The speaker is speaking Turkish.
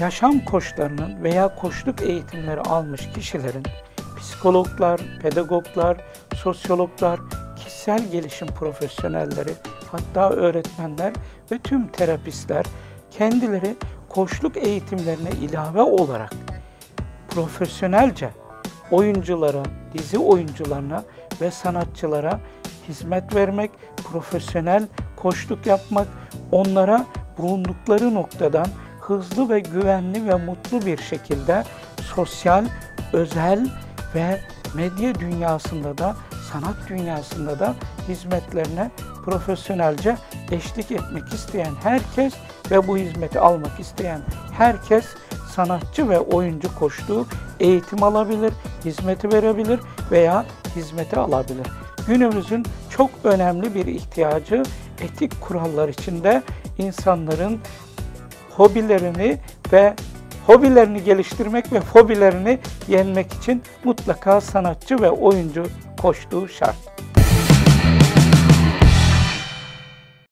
yaşam koçlarının veya koçluk eğitimleri almış kişilerin psikologlar, pedagoglar, sosyologlar, kişisel gelişim profesyonelleri, hatta öğretmenler ve tüm terapistler kendileri koçluk eğitimlerine ilave olarak profesyonelce oyunculara, dizi oyuncularına ve sanatçılara hizmet vermek, profesyonel koçluk yapmak, onlara bulundukları noktadan hızlı ve güvenli ve mutlu bir şekilde sosyal, özel ve medya dünyasında da sanat dünyasında da hizmetlerine profesyonelce eşlik etmek isteyen herkes ve bu hizmeti almak isteyen herkes sanatçı ve oyuncu koştuğu eğitim alabilir, hizmeti verebilir veya hizmeti alabilir. Günümüzün çok önemli bir ihtiyacı etik kurallar içinde insanların hobilerini ve hobilerini geliştirmek ve fobilerini yenmek için mutlaka sanatçı ve oyuncu koştuğu şart.